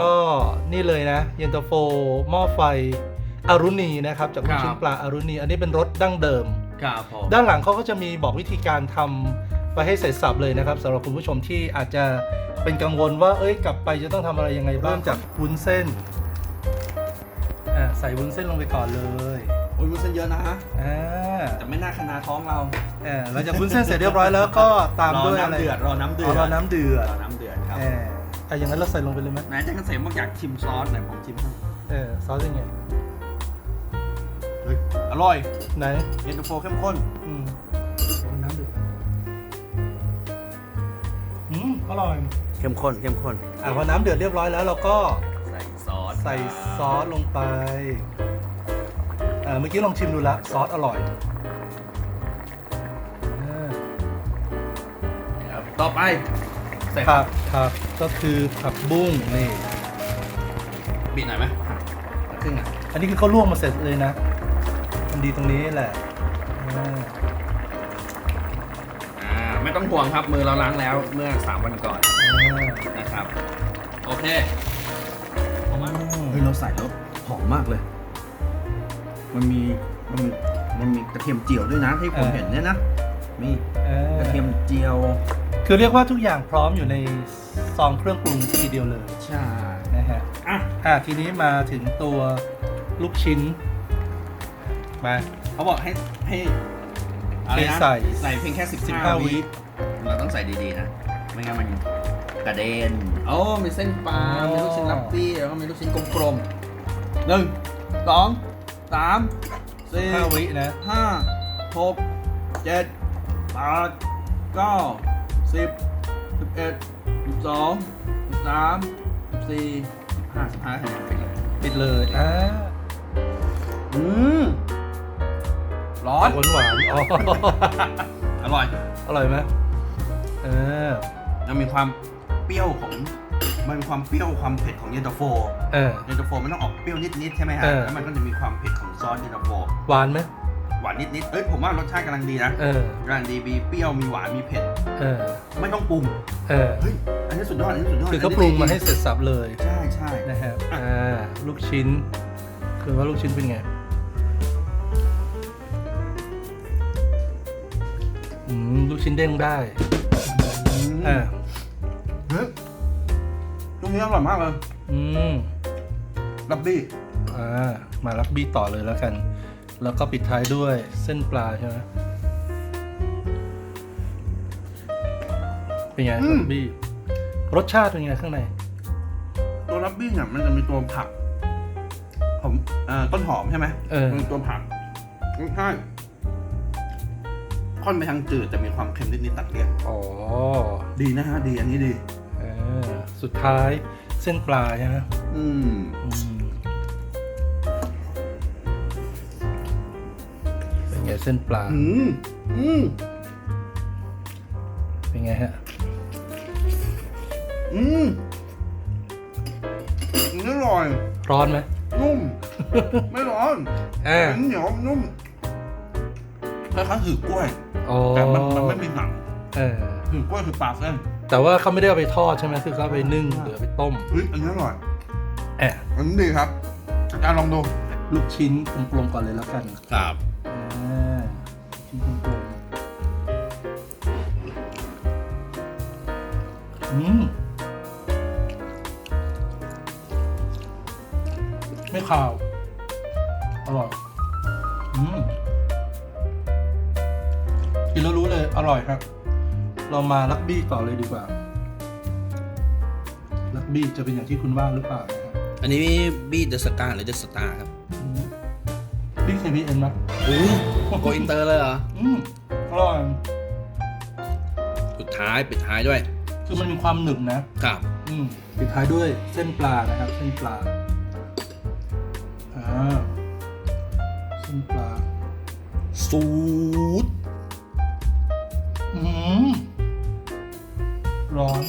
ก็นี่เลยนะ เย็นตาโฟหม้อไฟอารุณีนะครับ จากลูกชิ้ครันบปลาอารุณี อันนี้เป็นรสดั้งเดิม ครับผมด้านหลังเขาก็จะมีบอกวิธีการทำไปให้เสร็จสับเลยนะครับสำหรับคุณผู้ชมที่อาจจะเป็นกังวลว่า เอ้ยกลับไปจะต้องทำอะไรยังไงบ้างจากวุ้นเส้นอ่าใส่วุ้นเส้นลงไปก่อนเลยโอ้ยวุ้นเส้นเยอะนะอ่าแต่ไม่น่าขนาดท้องเราอ่าหลังจากวุ้นเส้นเสร็จเรียบร้อยแล้วก็ตามรอด้วยอะไรน้ำเดือดรอน้ำเดืออ๋อดรอน้ำเดือดรอน้ำเดือดครับเอออะอย่างนั้นเราใส่ลงไปเลยไหมไหนอาจารย์เกษมบอกอยากชิมซอสไหนผมชิมให้เออซอสยังไงเฮ้ยอร่อยไหนเย็นตาโฟเข้มข้นอืมเอาน้ำเดือดอืมอร่อยเข้มข้นเข้มข้นอะพอน้ำเดือดเรียบร้อยแล้วเราก็ใส่ซอสใส่ซอสลงไปอ่าเมื่อกี้ลองชิมดูละซอสอร่อยอ่าครับต่อไป ใส่ผักผักก็คือผักบุ้งนี่บีบหน่อยไหมครึ่งอะอันนี้คือเขาลวกมาเสร็จเลยนะ มันดีตรงนี้แหละอ่าอ่าไม่ต้องห่วงครับมือเราล้างแล้วเมื่อ 3 วันก่อนอ่านะครับ โอเคผมว่าอืมเฮ้ยเราใส่แล้วหอมมากเลย มันมีมันมีมันมีกระเทียมเจียวด้วยนะที่ผมเห็นเนี่ยนะมีอ่ากระเทียมเจียว คือเรียกว่าทุกอย่างพร้อมอยู่ในซองเครื่องปรุงทีเดียวเลยใช่นะฮะอะอะทีนี้มาถึงตัวลูกชิ้น มาเขาบอกให้ให้อะไรนะให้ใส่ ใส่เพียงแค่15 15วิเราต้องใส่ดีๆนะ ไม่งั้นมันกระเด็นโอ้มีเส้นปลาอ๋อมีลูกชิ้นลับบี้แล้วก็มีลูกชิ้นกลมๆหนึ่งสองสามสี่ห้าวินะห้าหกเจ็ดแปดเก้า สิบสิบเอ็ดสิบสองสิบสามสิบสี่สิบห้าสิบห้าคะแนนไปเลยปิดเลยอ่าอืมร้อนหวานหวานๆอ๋อ อร่อยอร่อยไหมเออ มันมีความเปรี้ยวของ มันมีความเปรี้ยวความเผ็ดของเย็นตาโฟเออ เย็นตาโฟมันต้องออกเปรี้ยวนิดๆใช่ไหมฮะ เออ แล้วมันก็จะมีความเผ็ดของซอสเย็นตาโฟหวานไหม หวานนิดๆเอ้ยผมว่ารสชาติกำลังดีนะเออกำลังดีมีเปรี้ยวมีหวานมีเผ็ดเออไม่ต้องปรุงเออเฮ้ยอันนี้สุดยอดอันนี้สุดยอดคือเขาปรุงมาให้เสร็จสับเลยใช่ใช่นะฮะอ่าลูกชิ้น คือว่าลูกชิ้นเป็นไงอืมลูกชิ้นเด้งได้อืมอ่าเฮ้ยตรงนี้อร่อยมากเลยอืมลับบี้อ่ามารับบี้ต่อเลยแล้วกัน แล้วก็ปิดท้ายด้วยเส้นปลาใช่ไหมเป็นไงรับบี้รสชาติเป็นไงข้างใน ตัวลับบี้เนี่ยมันจะมีตัวผักผมเอ่อต้นหอมใช่ไหมเออ มันมีตัวผักใช่ค่อนไปทางจืดแต่มีความเค็มนิดๆตัดเลี่ยนอ๋อดีนะฮะ ดีอันนี้ดี เออสุดท้ายเส้นปลาใช่ไหมอืม อืม เป็นไงเส้นปลา อืมอืมเป็นไงฮะ อืมอันนี้อร่อยร้อนไหมนุ่ม ไม่ร้อนเออเหนียวนุ่มคล้ายๆหือกล้วยอ๋อแต่มันมันไม่มีหนังเออหือกล้วยคือปลาเส้นแต่ว่าเขาไม่ได้เอาไปทอดใช่ไหมคือเขาเอาไปนึ่งหรือเอาไปต้มเฮ้ยอันนี้อร่อยแอะอันนี้ดีครับอาจารย์ลองดูลูกชิ้นกลมๆก่อนเลยแล้วกัน ครับอ่า ชิ้นกลมๆอืมไม่ขาว อร่อย อืมกินแล้วรู้เลย อร่อยครับ เรามาลักบี้ต่อเลยดีกว่า ลักบี้จะเป็นอย่างที่คุณว่าหรือเปล่านะครับ อันนี้บี้เดอะสตาร์หรือเดอะสตาร์ครับ บี้เคบีเอ็นไหมโอ้โกอินเตอร์เลยเหรอ อืมอร่อยสุดท้ายปิดท้ายด้วย คือมันมีความหนึบนะ ครับ อืมปิดท้ายด้วยเส้นปลานะครับ เส้นปลา อ่า เส้นปลาสูตรอืมร้อน